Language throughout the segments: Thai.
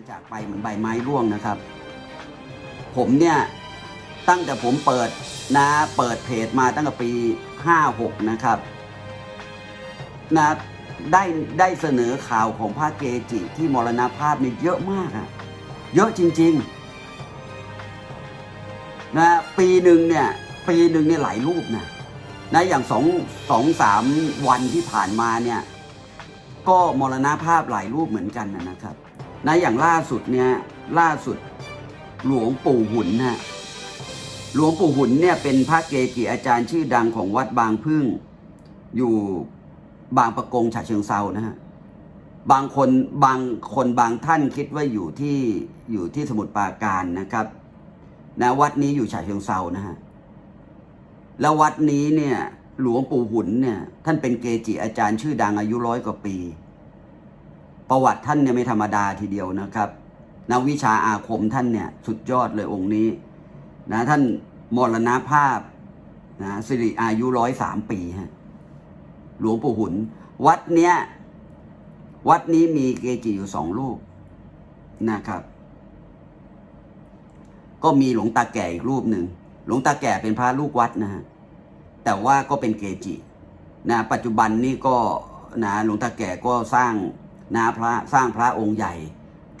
การจากไปเหมือนใบไม้ร่วงนะครับ ผมเนี่ยตั้งแต่ผมเปิดนะเปิดเพจมาตั้งแต่ปี 56 นะครับนะได้ได้เสนอข่าวของพระเกจิที่มรณภาพเนี่ยเยอะมากอะเยอะจริงๆนะปีหนึ่งเนี่ยปีหนึ่งเนี่ยหลายรูปนะนะอย่างสองสองสามวันที่ผ่านมาเนี่ยก็มรณภาพหลายรูปเหมือนกันนะนะครับ นะอย่างล่าสุดเนี่ยล่าสุดหลวงปู่หุ่นนะฮะหลวงปู่หุ่นเนี่ยเป็นพระเกจิอาจารย์ชื่อดังของวัดบางพึ่ง อยู่บางประกงฉะเชิงเซานะฮะบางคนบางคนบางท่านคิดว่าอยู่ที่อยู่ที่สมุทรปราการนะครับนะวัดนี้อยู่ฉะเชิงเซานะฮะแล้ววัดนี้เนี่ยหลวงปู่หุ่นเนี่ยท่านเป็นเกจิอาจารย์ชื่อดังอายุร้อยกว่าปี ประวัติท่านเนี่ยไม่ธรรมดาทีเดียวนะครับนักวิชาอาคมท่านเนี่ยสุดยอดเลยองค์นี้นะท่านมรณภาพนะสิริอายุร้อยสามปีฮะหลวงปู่หุ่นวัดเนี้ยวัดนี้มีเกจิอยู่สองรูปนะครับ ก็มีหลวงตาแก่อีกรูปหนึ่งหลวงตาแก่เป็นพระลูกวัดนะฮะแต่ว่าก็เป็นเกจินะปัจจุบันนี่ก็นะหลวงตาแก่ก็สร้าง นะพระสร้างพระองค์ใหญ่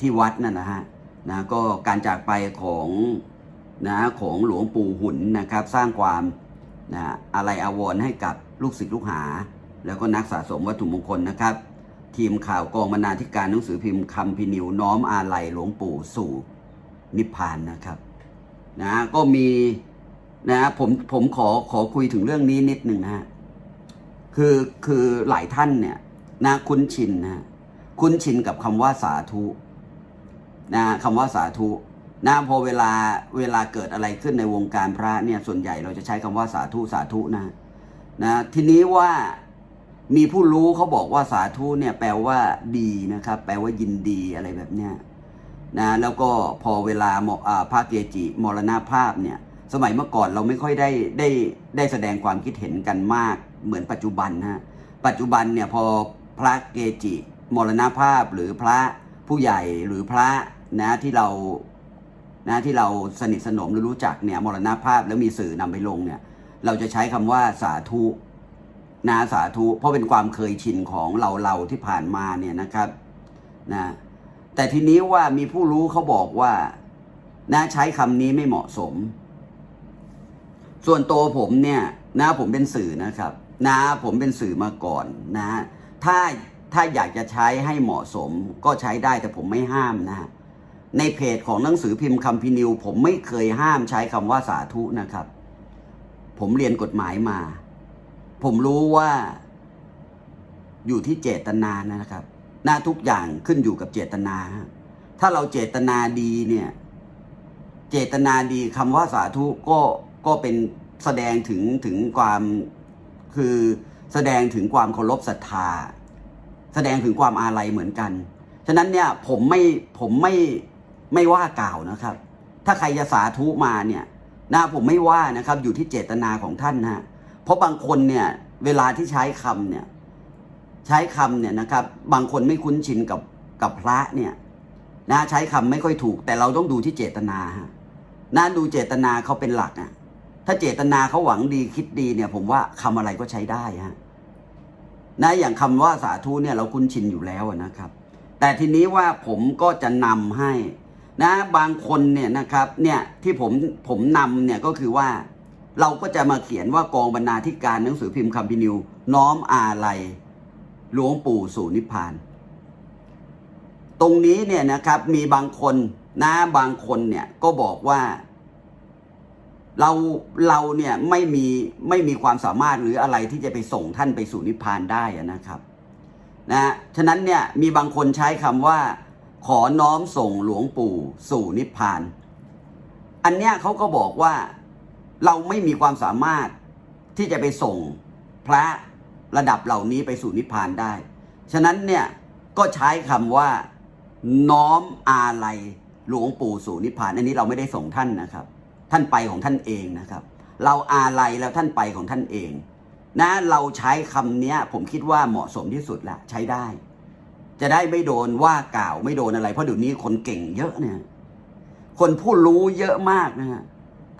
ที่วัดนั่นนะฮะนะก็การจากไปของนะของหลวงปู่หุ่นนะครับ สร้างความนะอะไรอาวรให้กับลูกศิษย์ลูกหา แล้วก็นักสะสมวัตถุมงคลนะครับ ทีมข่าวกองบรรณาธิการหนังสือพิมพ์คำพินิวน้อมอาลัยหลวงปู่สู่นิพพานนะครับนะก็มีนะผมผมขอขอคุยถึงเรื่องนี้นิดหนึ่งนะฮะคือคือหลายท่านเนี่ยนะคุ้นชินนะ คุ้นชินกับคำว่าสาธุนะคำว่าสาธุนะพอเวลาเวลาเกิดอะไรขึ้นในวงการพระเนี่ยส่วนใหญ่เราจะใช้คำว่าสาธุสาธุนะนะทีนี้ว่ามีผู้รู้เขาบอกว่าสาธุเนี่ยแปลว่าดีนะครับ แปลว่ายินดีอะไรแบบเนี้ยนะแล้วก็พอเวลาพระเกจิมรณภาพเนี่ยสมัยเมื่อก่อนเราไม่ค่อยได้ได้ได้แสดงความคิดเห็นกันมากเหมือนปัจจุบันฮะปัจจุบันเนี่ยพอพระเกจิ มรณภาพหรือพระผู้ใหญ่หรือพระนะที่เรานะที่เราสนิทสนมหรือรู้จักเนี่ยมรณภาพแล้วมีสื่อนำไปลงเนี่ย เราจะใช้คำว่าสาธุนะสาธุ เพราะเป็นความเคยชินของเราเราที่ผ่านมาเนี่ยนะครับนะแต่ทีนี้ว่ามีผู้รู้เขาบอกว่านะใช้คำนี้ไม่เหมาะสม ส่วนตัวผมเนี่ยนะผมเป็นสื่อนะครับ นะผมเป็นสื่อมาก่อนนะ ถ้า ถ้าอยากจะใช้ให้เหมาะสมก็ใช้ได้แต่ผมไม่ห้ามนะฮะในเพจของหนังสือพิมพ์คำพินิว ผมไม่เคยห้ามใช้คำว่าสาธุนะครับ ผมเรียนกฎหมายมา ผมรู้ว่าอยู่ที่เจตนานะครับ หน้าทุกอย่างขึ้นอยู่กับเจตนา ถ้าเราเจตนาดีเนี่ย เจตนาดีคำว่าสาธุก็ก็เป็นแสดงถึงถึงความคือแสดงถึงความเคารพศรัทธา แสดงถึงความอาลัยเหมือนกัน ฉะนั้นเนี่ยผมไม่ผมไม่ไม่ว่ากล่าวนะครับ ถ้าใครจะสาธุมาเนี่ยนะผมไม่ว่านะครับอยู่ที่เจตนาของท่านนะเพราะบางคนเนี่ยเวลาที่ใช้คำเนี่ยใช้คำเนี่ยนะครับ บางคนไม่คุ้นชินกับกับพระเนี่ยนะใช้คำไม่ค่อยถูก แต่เราต้องดูที่เจตนาฮะนะดูเจตนาเขาเป็นหลักอะถ้าเจตนาเขาหวังดีคิดดีเนี่ย ผมว่าคำอะไรก็ใช้ได้ฮะ นะอย่างคำว่าสาธุเนี่ยเราคุ้นชินอยู่แล้วนะครับ แต่ทีนี้ว่าผมก็จะนำให้นะบางคนเนี่ยนะครับเนี่ยที่ผมผมนำเนี่ยก็คือว่าเราก็จะมาเขียนว่ากองบรรณาธิการหนังสือพิมพ์คำพินิวน้อมอาลัยหลวงปู่สู่นิพพาน ตรงนี้เนี่ยนะครับมีบางคนนะบางคนเนี่ยก็บอกว่า เราเราเนี่ยไม่มีไม่มีความสามารถหรืออะไรที่จะไปส่งท่านไปสู่นิพพานได้นะครับนะฉะนั้นเนี่ยมีบางคนใช้คำว่า ขอน้อมส่งหลวงปู่สู่นิพพาน อันเนี้ยเขาก็บอกว่าเราไม่มีความสามารถที่จะไปส่งพระระดับเหล่านี้ไปสู่นิพพานได้ ฉะนั้นเนี่ยก็ใช้คำว่า น้อมอาลัยหลวงปู่สู่นิพพาน อันนี้เราไม่ได้ส่งท่านนะครับ ท่านไปของท่านเองนะครับ เราอาลัยแล้วท่านไปของท่านเอง นะเราใช้คำนี้ผมคิดว่าเหมาะสมที่สุดละใช้ได้ จะได้ไม่โดนว่ากล่าวไม่โดนอะไร เพราะเดี๋ยวนี้คนเก่งเยอะเนี่ยคนผู้รู้เยอะมากนะฮะ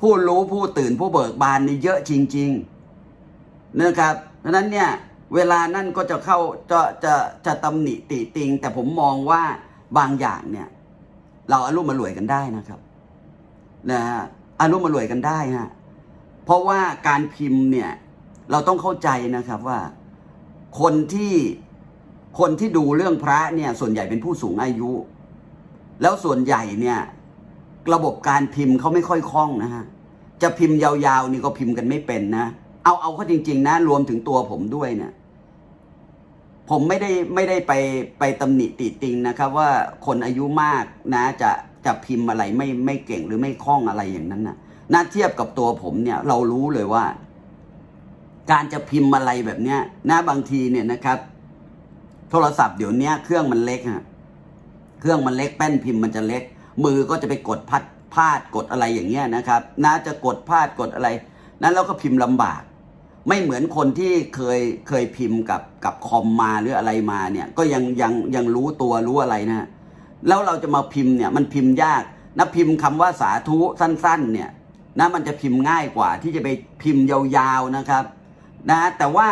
ผู้รู้ผู้ตื่นผู้เบิกบานนี่เยอะจริง ๆ นะครับดังนั้นเนี่ยเวลานั่นก็จะเข้าจะจะจะตำหนิติติง แต่ผมมองว่าบางอย่างเนี่ย เราอารุ่มมารวยกันได้นะครับ นะฮะ อารุ่มมารวยกันได้ฮะเพราะว่าการพิมพ์เนี่ยเราต้องเข้าใจนะครับว่าคนที่คนที่ดูเรื่องพระเนี่ยส่วนใหญ่เป็นผู้สูงอายุ แล้วส่วนใหญ่เนี่ยระบบการพิมพ์เขาไม่ค่อยคล่องนะฮะจะพิมพ์ยาวๆนี่ก็พิมพ์กันไม่เป็นนะเอาเอาเข้าจริง ๆ นะ รวมถึงตัวผมด้วยเนี่ยผมไม่ได้ไม่ได้ไปไปตำหนิติติงนะครับ ว่าคนอายุมากนะจะ จะพิมพ์อะไรไม่ไม่เก่งหรือไม่คล่องอะไรอย่างนั้นนะน่าเทียบกับตัวผมเนี่ย เรารู้เลยว่า การจะพิมพ์อะไรแบบเนี้ยนะบางทีเนี่ยนะครับ โทรศัพท์เดี๋ยวนี้เครื่องมันเล็กฮะเครื่องมันเล็กแป้นพิมพ์มันจะเล็ก มือก็จะไปกดพัดพลาดกดอะไรอย่างเงี้ยนะครับน่าจะกดพลาดกดอะไร นั้นเราก็พิมพ์ลำบาก ไม่เหมือนคนที่เคยเคยพิมพ์กับกับคอมมาหรืออะไรมาเนี่ย ก็ยังยังยังรู้ตัวรู้อะไรนะ แล้วเราจะมาพิมพ์เนี่ยมันพิมพ์ยากนะพิมพ์คำว่าสาธุสั้น ๆ เนี่ยนะมันจะพิมพ์ง่ายกว่าที่จะไปพิมพ์ยาวๆนะครับนะแต่ว่า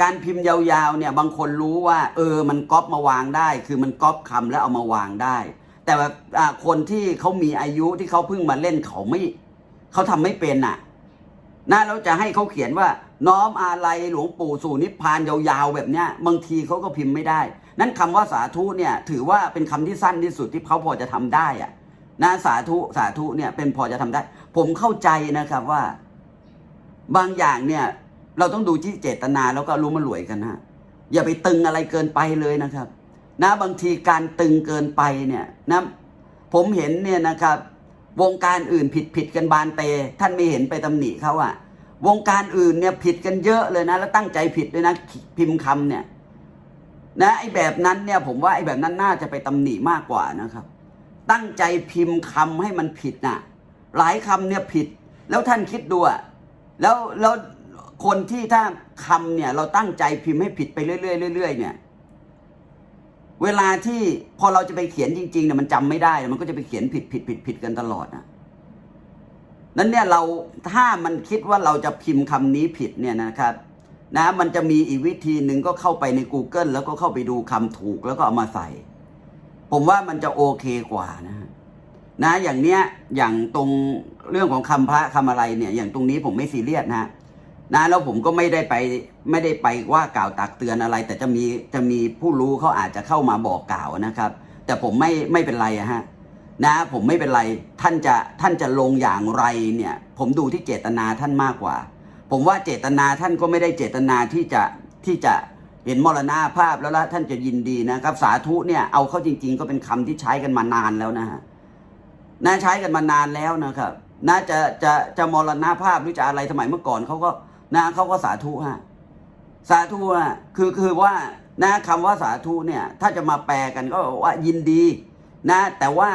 การพิมพ์ยาวๆเนี่ยบางคนรู้ว่า เออมันก๊อปมาวางได้ คือมันก๊อปคำแล้วเอามาวางได้ แต่แบบอาคนที่เขามีอายุที่เขาเพิ่งมาเล่นเขาไม่เขาทำไม่เป็นอะนะเราจะให้เขาเขียนว่า น้อมอาลัยหลวงปู่สู่นิพพานยาวๆแบบเนี้ยบางทีเขาก็พิมพ์ไม่ได้ นั้นคำว่าสาธุเนี่ยถือว่าเป็นคำที่สั้นที่สุดที่เขาพอจะทำได้อะนะสาธุสาธุเนี่ยเป็นพอจะทำได้ ผมเข้าใจนะครับว่า บางอย่างเนี่ย เราต้องดูที่เจตนาแล้วก็รู้มันรวยกันนะอย่าไปตึงอะไรเกินไปเลยนะครับ นะบางทีการตึงเกินไปเนี่ยนะผมเห็นเนี่ยนะครับ วงการอื่นผิดผิดกันบานเต ท่านไม่เห็นไปตำหนิเขาอะวงการอื่นเนี่ยผิดกันเยอะเลยนะ แล้วตั้งใจผิดด้วยนะพิมพ์คำเนี่ย นะไอ้แบบนั้นเนี่ยผมว่าไอ้แบบนั้นน่าจะไปตำหนิมากกว่านะครับ ตั้งใจพิมพ์คำให้มันผิดน่ะ หลายคำเนี่ยผิด แล้วท่านคิดดูอะแล้วแล้วคนที่ถ้าคำเนี่ย เราตั้งใจพิมพ์ให้ผิดไปเรื่อยๆเรื่อยๆเนี่ย เวลาที่พอเราจะไปเขียนจริงๆเนี่ยมันจำไม่ได้ มันก็จะไปเขียนผิดผิดผิดผิดกันตลอดนะนั้นเนี่ยเราถ้ามันคิดว่าเราจะพิมพ์คำนี้ผิดเนี่ยนะครับ นะมันจะมีอีกวิธีหนึ่งก็เข้าไปใน Google แล้วก็เข้าไปดูคำถูกแล้วก็เอามาใส่ ผมว่ามันจะโอเคกว่านะนะอย่างเนี้ยอย่างตรงเรื่องของคำพระคำอะไรเนี่ย อย่างตรงนี้ผมไม่ซีเรียสนะนะแล้วผมก็ไม่ได้ไปไม่ได้ไปว่ากล่าวตักเตือนอะไร แต่จะมีจะมีผู้รู้เขาอาจจะเข้ามาบอกกล่าวนะครับ แต่ผมไม่ไม่เป็นไรอะฮะนะผมไม่เป็นไรท่านจะท่านจะลงอย่างไรเนี่ย ผมดูที่เจตนาท่านมากกว่า ผมว่าเจตนาท่านก็ไม่ได้เจตนาที่จะที่จะเห็นมรณาภาพแล้วละท่านจะยินดีนะครับ สาธุเนี่ยเอาเข้าจริง ๆ ก็เป็นคำที่ใช้กันมานานแล้วนะฮะนะใช้กันมานานแล้วนะครับ น่าจะจะจะมรณาภาพหรือจะอะไรสมัยเมื่อก่อนเขาก็นะเขาก็สาธุฮะสาธุฮะคือคือว่านะคำว่าสาธุเนี่ย ถ้าจะมาแปลกันก็ว่ายินดีนะแต่ว่า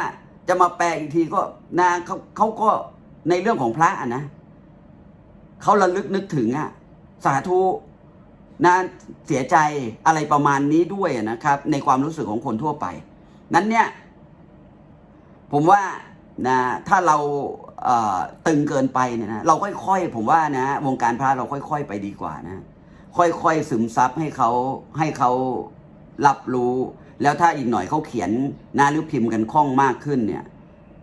จะมาแปลอีกทีก็นะเขาเขาก็ในเรื่องของพระนะ เขาระลึกนึกถึงอะสาธุนะเสียใจอะไรประมาณนี้ด้วยนะครับ ในความรู้สึกของคนทั่วไป นั้นเนี่ย ผมว่านะถ้าเราเตึงเกินไปเนี่ยนะเราค่อยๆ ผมว่านะวงการพระเราค่อย ๆ ไปดีกว่านะ ค่อยๆซึมซับให้เขาให้เขารับรู้ แล้วถ้าอีกหน่อยเขาเขียนนะหรือพิมพ์กันคล่องมากขึ้นเนี่ย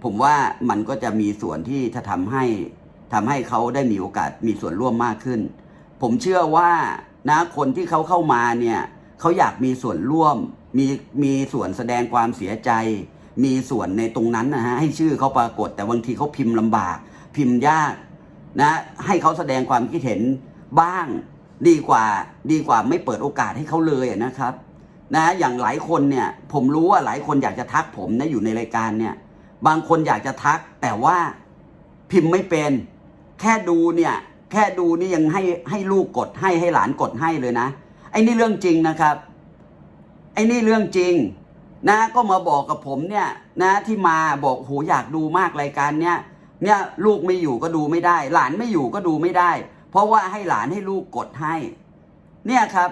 ผมว่ามันก็จะมีส่วนที่จะทำให้ ทำให้เขาได้มีโอกาสมีส่วนร่วมมากขึ้น ผมเชื่อว่านะคนที่เขาเข้ามาเนี่ยเขาอยากมีส่วนร่วม มีมีส่วนแสดงความเสียใจ มีส่วนในตรงนั้นนะฮะให้ชื่อเขาปรากฏแต่บางทีเขาพิมพ์ลำบาก พิมพ์ยากนะให้เขาแสดงความคิดเห็นบ้างดีกว่าดีกว่าไม่เปิดโอกาสให้เขาเลยนะครับนะอย่างหลายคนเนี่ยผมรู้ว่าหลายคนอยากจะทักผมนะอยู่ในรายการเนี่ยบางคนอยากจะทักแต่ว่าพิมพ์ไม่เป็น แค่ดูเนี่ย แค่ดูนี่ยังให้ให้ลูกกดให้ให้หลานกดให้เลยนะ ไอ้นี่เรื่องจริงนะครับ ไอ้นี่เรื่องจริง นะ ก็มาบอกกับผมเนี่ย นะที่มาบอกโหอยากดูมากรายการเนี้ยเนี่ยลูกไม่อยู่ก็ดูไม่ได้ หลานไม่อยู่ก็ดูไม่ได้ เพราะว่าให้หลานให้ลูกกดให้ เนี่ยครับ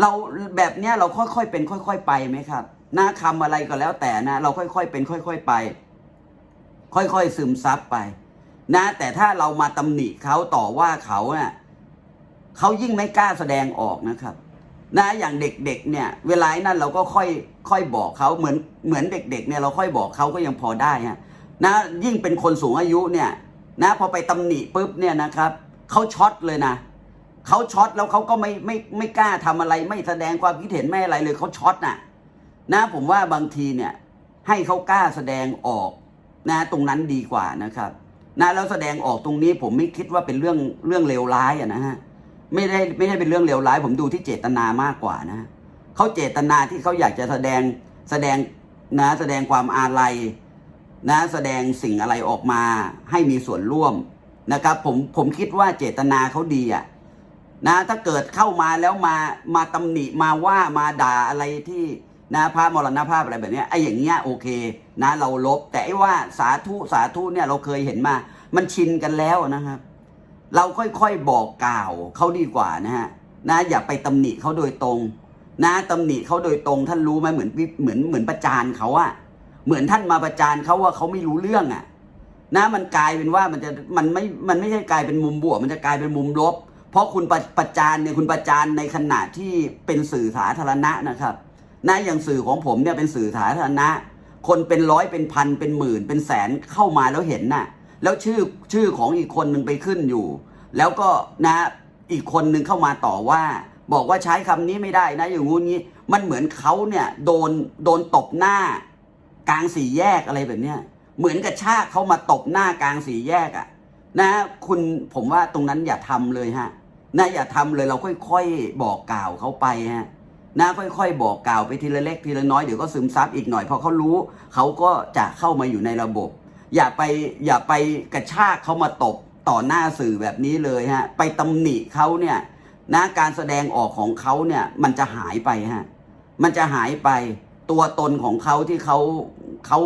เราแบบเนี้ยเราค่อยๆเป็น ค่อย ๆ ไปไหมครับหนะคำอะไรก็แล้วแต่นะ เราค่อยๆเป็น ค่อย ๆ ไป ค่อย ๆ ซึมซับไป นะ แต่ถ้าเรามาตำหนิเขาต่อว่าเขาเนี่ยเขายิ่งไม่กล้าแสดงออกนะครับ นะอย่างเด็กๆเนี่ย เวลานั่นเราก็ค่อยค่อยบอกเขาเหมือนเหมือนเด็กๆเนี่ยเราค่อยบอกเขาก็ยังพอได้ฮะนะยิ่งเป็นคนสูงอายุเนี่ย นะพอไปตำหนิปุ๊บเนี่ยนะครับเขาช็อตเลยนะเขาช็อตแล้วเขาก็ไม่ไม่ไม่กล้าทำอะไร ไม่แสดงความคิดเห็นไม่อะไรเลยเขาช็อตน่ะนะผมว่าบางทีเนี่ยให้เขากล้าแสดงออกนะตรงนั้นดีกว่านะครับ นะแล้วแสดงออกตรงนี้ผมไม่คิดว่าเป็นเรื่องเรื่องเลวร้ายอะนะฮะไม่ได้ไม่ได้เป็นเรื่องเลวร้าย ผมดูที่เจตนามากกว่านะเขาเจตนาที่เขาอยากจะแสดงแสดงนะแสดงความอาลัยนะแสดงสิ่งอะไรออกมาให้มีส่วนร่วมนะครับผมผมคิดว่าเจตนาเขาดีอะนะถ้าเกิดเข้ามาแล้วมามาตำหนิมาว่ามาด่าอะไรที่ นะพระมรณภาพอะไรแบบนี้ไอ้อย่างเงี้ยโอเคนะเราลบ แต่ไอ้ว่าสาธุสาธุเนี่ยเราเคยเห็นมา มันชินกันแล้วนะครับ เราค่อยๆบอกกล่าวเขาดีกว่านะฮะนะอย่าไปตำหนิเขาโดยตรง นะตำหนิเขาโดยตรง ท่านรู้ไหมเหมือนวิเหมือนเหมือนประจานเขาอะเหมือนท่านมาประจานเขาว่าเขาไม่รู้เรื่องอะนะมันกลายเป็นว่ามันจะมันไม่มันไม่ใช่กลายเป็นมุมบวก มันจะกลายเป็นมุมลบ เพราะคุณประประจานเนี่ยคุณประจานในขณะที่เป็นสื่อสาธารณะนะครับ นะอย่างสื่อของผมเนี่ยเป็นสื่อสาธารณะ คนเป็นร้อยเป็นพันเป็นหมื่น เป็นแสนเข้ามาแล้วเห็นน่ะ แล้วชื่อชื่อของอีกคนหนึ่งไปขึ้นอยู่ แล้วก็นะอีกคนหนึ่งเข้ามาต่อว่า บอกว่าใช้คำนี้ไม่ได้นะอย่างงู้นงี้มันเหมือนเขาเนี่ยโดนโดนตบหน้ากลางสี่แยกอะไรแบบเนี้ยเหมือนกับชากเขามาตบหน้ากลางสี่แยกอะ่ะนะคุณผมว่าตรงนั้นอย่าทำเลยฮะนะอย่าทำเลยเราค่อยๆบอกกล่าวเขาไปฮะ นะค่อยๆ บอกกล่าวไปทีละเล็กทีละน้อยเดี๋ยวก็ซึมซับอีกหน่อยพอเขารู้เขาก็จะเข้ามาอยู่ในระบบ อย่าไปอย่าไปกระชากเขามาตบต่อหน้าสื่อแบบนี้เลยฮะไปตำหนิเขาเนี่ยนะการแสดงออกของเขาเนี่ยมันจะหายไปฮะมันจะหายไปตัวตนของเขาที่เขาเขา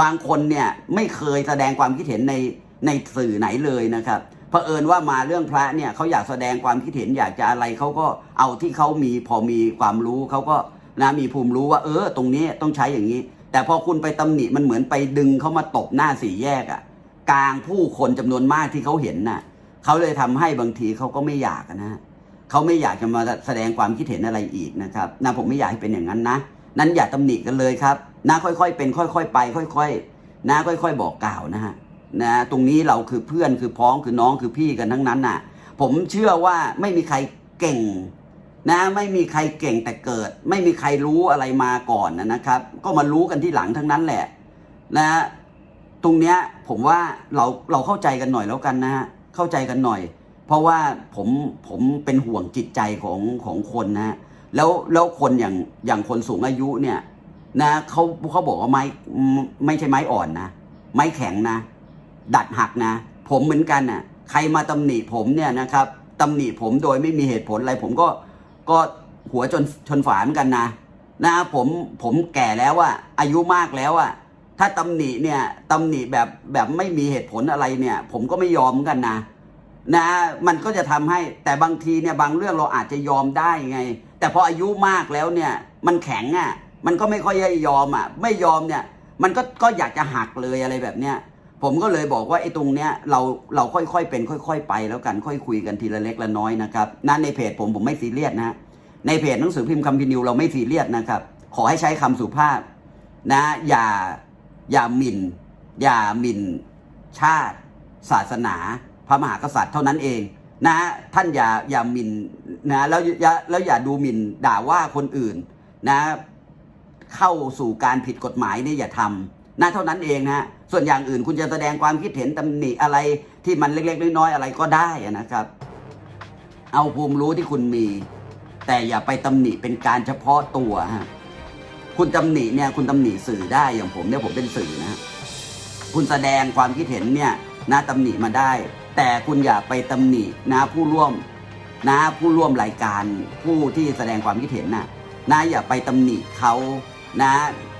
บางคนเนี่ยไม่เคยแสดงความคิดเห็นในในสื่อไหนเลยนะครับ ผอิญว่ามาเรื่องพระเนี่ยเขาอยากแสดงความคิดเห็นอยากจะอะไรเขาก็เอาที่เขามีพอมีความรู้เขาก็นะมีภูมิรู้ว่า เออ ตรงนี้ต้องใช้อย่างนี้ แต่พอคุณไปตำหนิมันเหมือนไปดึงเขามาตบหน้าสี่แยกอะ่ะกลางผู้คนจำนวนมากที่เขาเห็นน่ะเขาเลยทำให้บางทีเขาก็ไม่อยากนะเขาไม่อยากจะมาแสดงความคิดเห็นอะไรอีกนะครับนะผมไม่อยากให้เป็นอย่างนั้นนะนั้นอย่าตำหนิกันเลยครับนะค่อยๆเป็น ค่อย ๆ ไป ค่อย ๆ นะค่อย ๆ บอกกล่าวนะฮะ นะตรงนี้เราคือเพื่อนคือพ้องคือน้องคือพี่กันทั้งนั้นน่ะ ผมเชื่อว่าไม่มีใครเก่งนะไม่มีใครเก่งแต่เกิด ไม่มีใครรู้อะไรมาก่อนนะครับ ก็มารู้กันที่หลังทั้งนั้นแหละนะตรงเนี้ยผมว่าเราเราเข้าใจกันหน่อยแล้วกันนะฮะเข้าใจกันหน่อย เพราะว่าผมผมเป็นห่วงจิตใจของของคนนะฮะแล้วแล้วคนอย่างอย่างคนสูงอายุเนี่ยนะเขาเขาบอกว่าไม้ไม่ใช่ไม้อ่อนนะ ไม้แข็งนะ ดัดหักนะ ผมเหมือนกันน่ะ ใครมาตำหนิผมเนี่ยนะครับตำหนิผมโดยไม่มีเหตุผลอะไร ผมก็ก็หัวจนชนฝาเหมือนกันนะนะผมผมแก่แล้วอะอายุมากแล้วอะถ้าตำหนิเนี่ยตำหนิแบบแบบไม่มีเหตุผลอะไรเนี่ย ผมก็ไม่ยอมกันนะ นะ มันก็จะทำให้แต่บางทีเนี่ยบางเรื่องเราอาจจะยอมได้ไง แต่พออายุมากแล้วเนี่ย มันแข็งอะ่ะ มันก็ไม่ค่อยยอมอะ ไม่ยอมเนี่ย มันก็ก็อยากจะหักเลยอะไรแบบเนี้ย ผมก็เลยบอกว่าไอ้ตรงเนี้ยเราเราค่อยๆเป็น ค่อย ๆ ไปแล้วกันค่อยคุยกันทีละเล็กละน้อยนะครับนั่นในเพจผมผมไม่ซีเรียสนะในเพจหนังสือพิมพ์คำพินิวเราไม่ซีเรียสนะครับ ขอให้ใช้คำสุภาพนะอย่าอย่าหมิ่น อย่าหมิ่น ชาติ ศาสนา พระมหากษัตริย์เท่านั้นเองนะท่านอย่าอย่าหมิ่นนะแล้วอย่าแล้วอย่าดูหมิ่นด่าว่าคนอื่นนะ เข้าสู่การผิดกฎหมายนี่อย่าทำ นะเท่านั้นเองนะส่วนอย่างอื่นคุณจะแสดงความคิดเห็นตำหนิอะไรที่มันเล็ก ๆ น้อยๆอะไรก็ได้นะครับ เอาภูมิรู้ที่คุณมี แต่อย่าไปตำหนิเป็นการเฉพาะตัวฮะคุณตำหนิเนี่ยคุณตำหนิสื่อได้อย่างผมเนี่ยผมเป็นสื่อนะคุณแสดงความคิดเห็นเนี่ยนะตำหนิมาได้ แต่คุณอย่าไปตำหนินะผู้ร่วมนะผู้ร่วมรายการผู้ที่แสดงความคิดเห็นนะนะอย่าไปตำหนิเขานะ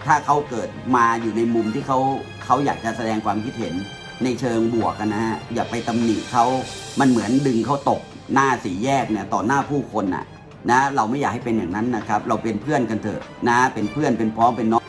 ถ้าเขาเกิดมาอยู่ในมุมที่เขาเขาอยากจะแสดงความคิดเห็นในเชิงบวกกันนะฮะอย่าไปตำหนิเขามันเหมือนดึงเขาตกหน้าสีแยกเนี่ยต่อหน้าผู้คนน่ะนะเราไม่อยากให้เป็นอย่างนั้นนะครับ เราเป็นเพื่อนกันเถอะนะเป็นเพื่อนเป็นพ้องเป็นน้อง